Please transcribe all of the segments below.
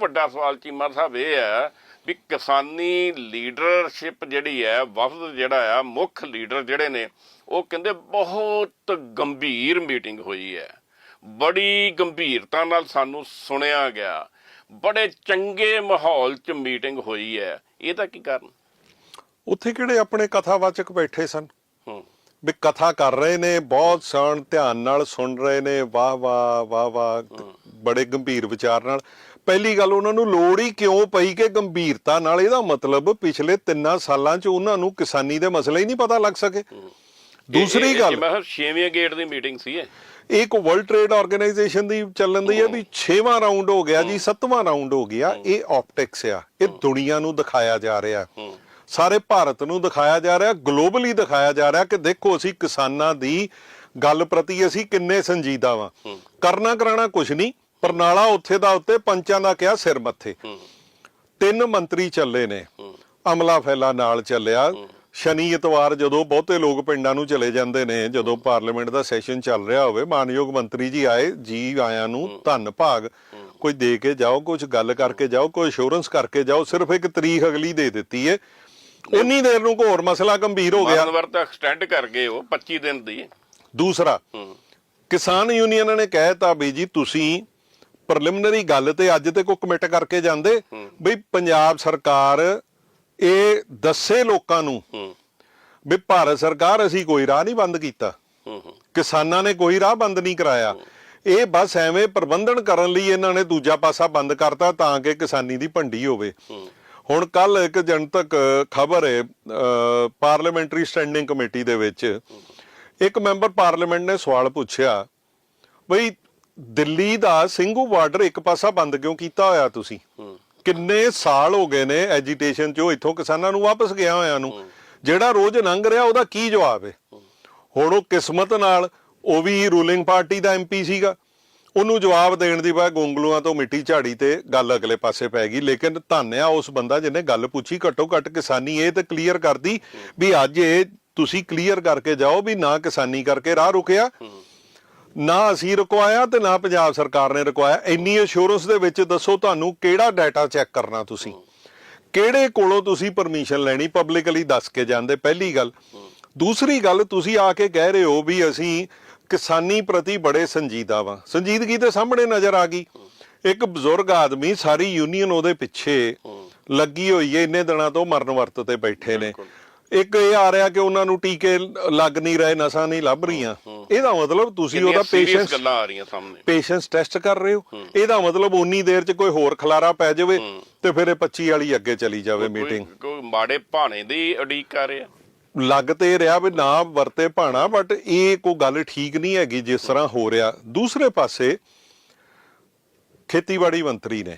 ਵੱਡਾ ਸਵਾਲ ਚੀਮਾ ਸਾਹਿਬ ਇਹ ਹੈ ਵੀ ਕਿਸਾਨੀ ਲੀਡਰਸ਼ਿਪ ਜਿਹੜੀ ਹੈ, ਵਫਦ ਜਿਹੜਾ ਆ, ਮੁੱਖ ਲੀਡਰ ਜਿਹੜੇ ਨੇ, ਉਹ ਕਹਿੰਦੇ ਬਹੁਤ ਗੰਭੀਰ ਮੀਟਿੰਗ ਹੋਈ ਹੈ। ਬੜੀ ਗੰਭੀਰਤਾ ਨਾਲ ਸਾਨੂੰ ਸੁਣਿਆ ਗਿਆ। ਬੜੇ ਚੰਗੇ ਮਾਹੌਲ 'ਚ ਮੀਟਿੰਗ ਹੋਈ ਹੈ। ਇਹਦਾ ਕੀ ਕਾਰਨ? ਉੱਥੇ ਕਿਹੜੇ ਆਪਣੇ ਕਥਾਵਾਚਕ ਬੈਠੇ ਸਨ? ਵੀ ਕਥਾ ਕਰ ਰਹੇ ਨੇ ਬਹੁਤ ਸਣ ਧਿਆਨ ਨਾਲ ਸੁਣ ਰਹੇ ਨੇ ਵਾਹ ਵਾਹ ਵਾਹ ਵਾਹ ਬੜੇ ਗੰਭੀਰ ਵਿਚਾਰ ਨਾਲ। ਪਹਿਲੀ ਗੱਲ ਉਹਨਾਂ ਨੂੰ ਲੋੜ ਹੀ ਕਿਉਂ ਪਈ ਕਿ ਗੰਭੀਰਤਾ ਨਾਲ ਇਹਦਾ ਮਤਲਬ ਪਿਛਲੇ ਤਿੰਨਾਂ ਸਾਲਾਂ 'ਚ ਉਹਨਾਂ ਨੂੰ ਕਿਸਾਨੀ ਦੇ ਮਸਲੇ ਹੀ ਨਹੀਂ ਪਤਾ ਲੱਗ ਸਕੇ। ਦੂਸਰੀ ਗੱਲ ਮੈਂ ਛੇਵੇਂ ਗੇਟ ਦੀ ਮੀਟਿੰਗ ਸੀ ਇਹ। ਇਹ ਇੱਕ ਵਰਲਡ ਟ੍ਰੇਡ ਆਰਗੇਨਾਈਜੇਸ਼ਨ ਦੀ ਚੱਲਣ ਦੀ ਹੈ ਵੀ 6ਵਾਂ ਰਾਉਂਡ ਹੋ ਗਿਆ ਜੀ 7ਵਾਂ ਰਾਉਂਡ ਹੋ ਗਿਆ ਇਹ ਆਪਟਿਕਸ ਆ। ਇਹ ਦੁਨੀਆ ਨੂੰ ਦਿਖਾਇਆ ਜਾ ਰਿਹਾ। ਸਾਰੇ ਭਾਰਤ ਨੂੰ ਦਿਖਾਇਆ ਜਾ ਰਿਹਾ ਗਲੋਬਲੀ ਦਿਖਾਇਆ ਜਾ ਰਿਹਾ ਕਿ ਦੇਖੋ ਅਸੀਂ ਕਿਸਾਨਾਂ ਦੀ ਗੱਲ ਪ੍ਰਤੀ ਅਸੀਂ ਕਿੰਨੇ ਸੰਜੀਦਾ ਵਾਂ। ਕਰਨਾ ਕਰਾਣਾ ਕੁਝ ਨਹੀਂ ਪਰਨਾਲਾ ਉੱਥੇ ਦਾ ਉੱਤੇ ਪੰਚਾਂ ਦਾ ਕਿਹਾ ਸਿਰ ਮੱਥੇ। ਤਿੰਨ ਮੰਤਰੀ ਚੱਲੇ ਨੇ। ਅਮਲਾ ਫੈਲਾ ਨਾਲ ਚੱਲਿਆ। ਸ਼ਨੀ ਇਤਵਾਰ ਜਦੋਂ ਬਹੁਤੇ ਲੋਕ ਪਿੰਡਾਂ ਨੂੰ ਚਲੇ ਜਾਂਦੇ ਨੇ ਜਦੋਂ ਪਾਰਲੀਮੈਂਟ ਦਾ ਸੈਸ਼ਨ ਚੱਲ ਰਿਹਾ ਹੋਵੇ ਮਾਨਯੋਗ ਮੰਤਰੀ ਜੀ ਆਏ ਜੀ ਆਇਆਂ ਨੂੰ ਧੰਨ ਭਾਗ। ਕੋਈ ਦੇ ਕੇ ਜਾਓ ਕੁਝ ਗੱਲ ਕਰਕੇ ਜਾਓ ਕੋਈ ਅਸ਼ੋਰੈਂਸ ਕਰਕੇ ਜਾਓ ਸਿਰਫ ਇੱਕ ਤਰੀਕ ਅਗਲੀ ਦੇ ਦਿੱਤੀ ਏ। ਉਨੀ ਦੇਰ ਨੂੰ ਕੋਈ ਹੋਰ ਮਸਲਾ ਗੰਭੀਰ ਹੋ ਗਿਆ। ਮਨਵਰ ਤਾਂ ਐਕਸਟੈਂਡ ਕਰ ਗਏ ਉਹ 25 ਦਿਨ ਦੀ। ਦੂਸਰਾ ਕਿਸਾਨ ਯੂਨੀਅਨ ਨੇ ਕਹਿਤਾ ਵੀ ਜੀ ਤੁਸੀਂ ਪ੍ਰੀਲਿਮਿਨਰੀ ਗੱਲ ਤੇ ਅੱਜ ਤੇ ਕੋ ਕਮਿਟ ਕਰਕੇ ਜਾਂਦੇ ਵੀ ਪੰਜਾਬ ਸਰਕਾਰ ਇਹ ਦੱਸੇ ਲੋਕਾਂ ਨੂੰ ਵੀ ਭਾਰਤ ਸਰਕਾਰ ਅਸੀਂ ਕੋਈ ਰਾਹ ਨਹੀਂ ਬੰਦ ਕੀਤਾ। ਕਿਸਾਨਾਂ ਨੇ ਕੋਈ ਰਾਹ ਬੰਦ ਨਹੀਂ ਕਰਾਇਆ। ਇਹ ਬਸ ਐਵੇਂ ਪ੍ਰਬੰਧਨ ਕਰਨ ਲਈ ਇਹਨਾਂ ਨੇ ਦੂਜਾ ਪਾਸਾ ਬੰਦ ਕਰਤਾ ਤਾਂ ਕਿ ਕਿਸਾਨੀ ਦੀ ਭੰਡੀ ਹੋਵੇ। ਹੁਣ ਕੱਲ ਇੱਕ ਜਨਤਕ ਖਬਰ ਹੈ ਪਾਰਲੀਮੈਂਟਰੀ ਸਟੈਂਡਿੰਗ ਕਮੇਟੀ ਦੇ ਵਿੱਚ। ਇੱਕ ਮੈਂਬਰ ਪਾਰਲੀਮੈਂਟ ਨੇ ਸਵਾਲ ਪੁੱਛਿਆ, ਬਈ, ਦਿੱਲੀ ਦਾ ਸਿੰਘੂ ਬਾਰਡਰ ਇੱਕ ਪਾਸਾ ਬੰਦ ਕਿਉਂ ਕੀਤਾ ਹੋਇਆ ਤੁਸੀਂ? ਕਿੰਨੇ ਸਾਲ ਹੋ ਗਏ ਨੇ ਐਜੀਟੇਸ਼ਨ ਚੋਂ ਇੱਥੋਂ ਕਿਸਾਨਾਂ ਨੂੰ ਵਾਪਸ ਗਿਆ ਹੋਇਆ ਨੂੰ। ਜਿਹੜਾ ਰੋਜ਼ ਲੰਘ ਰਿਹਾ, ਉਹਦਾ ਕੀ ਜਵਾਬ ਹੈ? ਹੁਣ ਉਹ ਕਿਸਮਤ ਨਾਲ, ਉਹ ਵੀ ਰੂਲਿੰਗ ਪਾਰਟੀ ਦਾ ਐਮਪੀ ਸੀਗਾ। ਉਹਨੂੰ ਜਵਾਬ ਦੇਣ ਦੀ ਬਜਾਏ ਗੋਂਗਲੂਆਂ ਤੋਂ ਮਿੱਟੀ ਝਾੜੀ ਤੇ ਗੱਲ ਅਗਲੇ ਪਾਸੇ ਪੈ ਗਈ। ਲੇਕਿਨ ਧੰਨਿਆ ਉਸ ਬੰਦਾ ਜਿਹਨੇ ਗੱਲ ਪੁੱਛੀ, ਘੱਟੋ ਘੱਟ ਕਿਸਾਨੀ ਇਹ ਤੇ ਕਲੀਅਰ ਕਰਦੀ ਵੀ ਅੱਜ ਇਹ ਤੁਸੀਂ ਕਲੀਅਰ ਕਰਕੇ ਜਾਓ ਵੀ ਨਾ ਕਿਸਾਨੀ ਕਰਕੇ ਰਾਹ ਰੁਕਿਆ, ਨਾ ਅਸੀਂ ਰੁਕਵਾਇਆ ਤੇ ਨਾ ਪੰਜਾਬ ਸਰਕਾਰ ਨੇ ਰੁਕਵਾਇਆ। ਇੰਨੀ ਅਸ਼ੋਰੈਂਸ ਦੇ ਵਿੱਚ ਦੱਸੋ ਤੁਹਾਨੂੰ ਕਿਹੜਾ ਡਾਟਾ ਚੈੱਕ ਕਰਨਾ ਤੁਸੀਂ? ਕਿਹੜੇ ਕੋਲੋਂ ਤੁਸੀਂ ਪਰਮਿਸ਼ਨ ਲੈਣੀ? ਪਬਲਿਕਲੀ ਦੱਸ ਕੇ ਜਾਂਦੇ, ਪਹਿਲੀ ਗੱਲ। ਦੂਸਰੀ ਗੱਲ, ਤੁਸੀਂ ਆ ਕੇ ਕਹਿ ਰਹੇ ਹੋ ਵੀ ਅਸੀਂ ਕਿਸਾਨੀ ਪ੍ਰਤੀ ਬੜੇ ਸੰਜੀਦਾ ਵਾਂ। ਸੰਜੀਦਗੀ ਤੇ ਸਾਹਮਣੇ ਨਜ਼ਰ ਆ ਗਈ। ਇੱਕ ਬਜ਼ੁਰਗ ਆਦਮੀ ਸਾਰੀ ਯੂਨੀਅਨ ਉਹਦੇ ਪਿੱਛੇ ਲੱਗੀ ਹੋਈ ਹੈ ਇੰਨੇ ਦਿਨਾਂ ਤੋਂ ਮਰਨ ਵਰਤ ਤੇ ਬੈਠੇ ਨੇ। ਇੱਕ ਇਹ ਆ ਰਿਹਾ ਕਿ ਉਹਨਾਂ ਨੂੰ ਟੀਕੇ ਲੱਗ ਨਹੀਂ ਰਹੇ ਨਸਾਂ ਨਹੀਂ ਲੱਭ ਰਹੀਆਂ। ਇਹਦਾ ਮਤਲਬ ਤੁਸੀਂ ਉਹਦਾ ਪੇਸ਼ੈਂਸ ਗੱਲਾਂ ਆ ਰਹੀਆਂ ਸਾਹਮਣੇ। ਪੇਸ਼ੈਂਸ ਟੈਸਟ ਕਰ ਰਹੇ ਹੋ। ਇਹਦਾ ਮਤਲਬ ਉਨੀ ਦੇਰ 'ਚ ਕੋਈ ਹੋਰ ਖਲਾਰਾ ਪੈ ਜਾਵੇ ਤੇ ਫਿਰ ਇਹ 25 ਵਾਲੀ ਅੱਗੇ ਚਲੀ ਜਾਵੇ ਮੀਟਿੰਗ ਕੋਈ ਮਾੜੇ ਭਾਣੇ ਦੀ ਉਡੀਕ ਕਰ ਰਿਹਾ। ਲੱਗ ਤੇ ਇਹ ਰਿਹਾ ਵੀ ਨਾ ਵਰਤੇ ਭਾਣਾ ਬਟ ਇਹ ਕੋਈ ਗੱਲ ਠੀਕ ਨਹੀਂ ਹੈਗੀ ਜਿਸ ਤਰ੍ਹਾਂ ਹੋ ਰਿਹਾ। ਦੂਸਰੇ ਪਾਸੇ ਖੇਤੀਬਾੜੀ ਮੰਤਰੀ ਨੇ।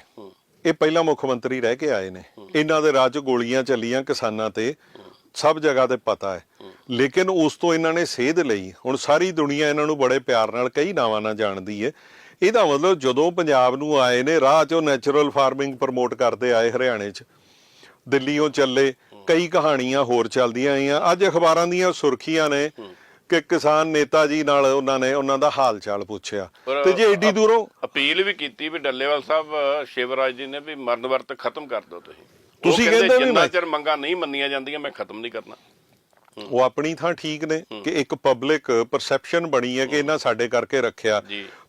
ਇਹ ਪਹਿਲਾ ਮੁੱਖ ਮੰਤਰੀ ਰਹਿ ਕੇ ਆਏ ਨੇ। ਇਹਨਾਂ ਦੇ ਰਾਜ 'ਚ ਗੋਲੀਆਂ ਚੱਲੀਆਂ ਕਿਸਾਨਾਂ ਤੇ। ਸਭ ਜਗ੍ਹਾ ਤੇ ਪਤਾ ਹੈ। ਲੇਕਿਨ ਉਸ ਤੋਂ ਇਹਨਾਂ ਨੇ ਸੇਧ ਲਈ। ਹੁਣ ਸਾਰੀ ਦੁਨੀਆ ਇਹਨਾਂ ਨੂੰ ਬੜੇ ਪਿਆਰ ਨਾਲ ਕਈ ਨਾਵਾਂ ਨਾਲ ਜਾਣਦੀ ਹੈ। ਇਹਦਾ ਮਤਲਬ ਜਦੋਂ ਪੰਜਾਬ ਨੂੰ ਆਏ ਨੇ, ਰਾਹ 'ਚੋਂ ਨੈਚੁਰਲ ਫਾਰਮਿੰਗ ਪ੍ਰਮੋਟ ਕਰਦੇ ਆਏ ਹਰਿਆਣੇ 'ਚ। ਦਿੱਲੀੋਂ ਚੱਲੇ। ਕਈ ਕਹਾਣੀਆਂ ਹੋਰ ਚੱਲਦੀਆਂ ਆਈਆਂ। ਅੱਜ ਅਖਬਾਰਾਂ ਦੀਆਂ ਸੁਰਖੀਆਂ ਨੇ ਕਿ ਕਿਸਾਨ ਨੇਤਾ ਜੀ ਨਾਲ ਉਹਨਾਂ ਨੇ ਉਹਨਾਂ ਦਾ ਹਾਲ ਚਾਲ ਪੁੱਛਿਆ। ਪਰ ਤੇ ਜੇ ਏਡੀ ਦੂਰੋਂ ਅਪੀਲ ਵੀ ਕੀਤੀ ਵੀ ਡੱਲੇਵਾਲ ਸਾਹਿਬ ਸ਼ਿਵਰਾਜ ਜੀ ਨੇ ਵੀ ਮਰਨ ਵਰਤ ਖਤਮ ਕਰ ਦਿਓ ਤੁਸੀਂ। ਤੁਸੀਂ ਕਹਿੰਦੇ ਵੀ ਜਿੰਨਾ ਚਿਰ ਮੰਗਾਂ ਨਹੀਂ ਮੰਨੀਆਂ ਜਾਂਦੀਆਂ ਮੈਂ ਖਤਮ ਨਹੀਂ ਕਰਨਾ। ਉਹ ਆਪਣੀ ਥਾਂ ਠੀਕ ਨੇ ਕਿ ਇੱਕ ਪਬਲਿਕ ਪਰਸੈਪਸ਼ਨ ਬਣੀ ਹੈ ਕਿ ਇਹਨਾਂ ਸਾਡੇ ਕਰਕੇ ਰੱਖਿਆ।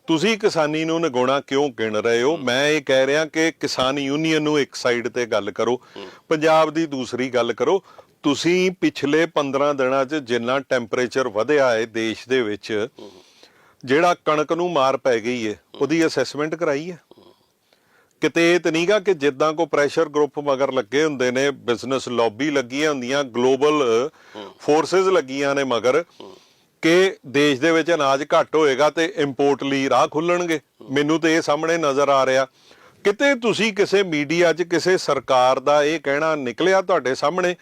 ਤੁਸੀਂ ਕਿਸਾਨੀ ਨੂੰ ਨਿਗਾਉਣਾ ਕਿਉਂ ਗਿਣ ਰਹੇ ਹੋ? ਮੈਂ ਇਹ ਕਹਿ ਰਿਹਾ ਕਿ ਕਿਸਾਨ ਯੂਨੀਅਨ ਨੂੰ ਇੱਕ ਸਾਈਡ ਤੇ ਗੱਲ ਕਰੋ। ਪੰਜਾਬ ਦੀ ਦੂਸਰੀ ਗੱਲ ਕਰੋ। ਤੁਸੀਂ ਪਿਛਲੇ 15 ਦਿਨਾਂ 'ਚ ਜਿੰਨਾ ਟੈਂਪਰੇਚਰ ਵਧਿਆ ਹੈ ਦੇਸ਼ ਦੇ ਵਿੱਚ ਜਿਹੜਾ ਕਣਕ ਨੂੰ ਮਾਰ ਪੈ ਗਈ ਹੈ ਉਹਦੀ ਅਸੈਸਮੈਂਟ ਕਰਾਈ ਹੈ? ਕਿਤੇ ਇਹ ਤਾਂ ਨਹੀਂਗਾ ਕਿ ਜਿੱਦਾਂ ਕੋ ਪ੍ਰੈਸ਼ਰ ਗਰੁੱਪ ਮਗਰ ਲੱਗੇ ਹੁੰਦੇ ਨੇ ਬਿਜ਼ਨਸ ਲੌਬੀ ਲੱਗੀਆਂ ਹੁੰਦੀਆਂ ਗਲੋਬਲ ਫੋਰਸਸ ਲੱਗੀਆਂ ਨੇ ਮਗਰ। ਕਿ ਦੇਸ਼ ਦੇ ਵਿੱਚ ਅਨਾਜ ਘੱਟ ਹੋਏਗਾ ਤੇ ਇੰਪੋਰਟ ਲਈ ਰਾਹ ਖੁੱਲਣਗੇ। ਮੈਨੂੰ ਤੇ ਇਹ ਸਾਹਮਣੇ ਨਜ਼ਰ ਆ ਰਿਹਾ। ਕਿਤੇ ਤੁਸੀਂ ਕਿਸੇ ਮੀਡੀਆ 'ਚ ਕਿਸੇ ਸਰਕਾਰ ਦਾ ਇਹ ਕਹਿਣਾ ਨਿਕਲਿਆ ਤੁਹਾਡੇ ਸਾਹਮਣੇ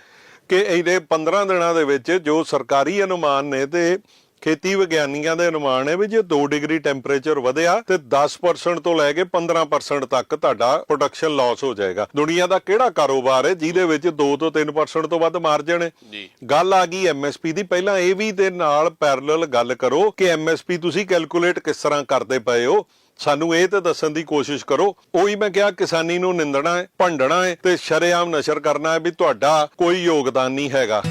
ਕਿ ਇਹਦੇ 15 ਦਿਨਾਂ ਦੇ ਵਿੱਚ ਜੋ ਸਰਕਾਰੀ ਅਨੁਮਾਨ ਨੇ ਤੇ ਖੇਤੀ ਵਿਗਿਆਨੀਆਂ ਦੇ ਅਨੁਮਾਨ ਹੈ ਵੀ ਜੇ 2 ਡਿਗਰੀ ਟੈਂਪਰੇਚਰ ਵਧਿਆ ਤੇ 10% ਤੋਂ ਲੈ ਕੇ 15% ਤੱਕ ਤੁਹਾਡਾ ਪ੍ਰੋਡਕਸ਼ਨ ਲਾਸ ਹੋ ਜਾਏਗਾ। ਦੁਨੀਆ ਦਾ ਕਿਹੜਾ ਕਾਰੋਬਾਰ ਹੈ ਜਿਹਦੇ ਵਿੱਚ 2 ਤੋਂ 3% ਤੋਂ ਵੱਧ ਮਾਰਜਨ ਹੈ? ਜੀ। ਗੱਲ ਆ ਗਈ ਐਮਐਸਪੀ ਦੀ। ਪਹਿਲਾਂ ਇਹ ਵੀ ਦੇ ਨਾਲ ਪੈਰਲਲ ਗੱਲ ਕਰੋ ਕਿ ਐਮਐਸਪੀ ਤੁਸੀਂ ਕੈਲਕੂਲੇਟ ਕਿਸ ਤਰ੍ਹਾਂ ਕਰਦੇ ਪਏ ਹੋ। ਸਾਨੂੰ ਇਹ ਤੇ ਦੱਸਣ ਦੀ ਕੋਸ਼ਿਸ਼ ਕਰੋ। ਉਹੀ ਮੈਂ ਕਿਹਾ ਕਿਸਾਨੀ ਨੂੰ ਨਿੰਦਣਾ ਹੈ ਭੰਡਣਾ ਹੈ ਤੇ ਸ਼ਰੇਆਮ ਨਸ਼ਰ ਕਰਨਾ ਹੈ ਵੀ ਤੁਹਾਡਾ ਕੋਈ ਯੋਗਦਾਨ ਨਹੀਂ ਹੈਗਾ।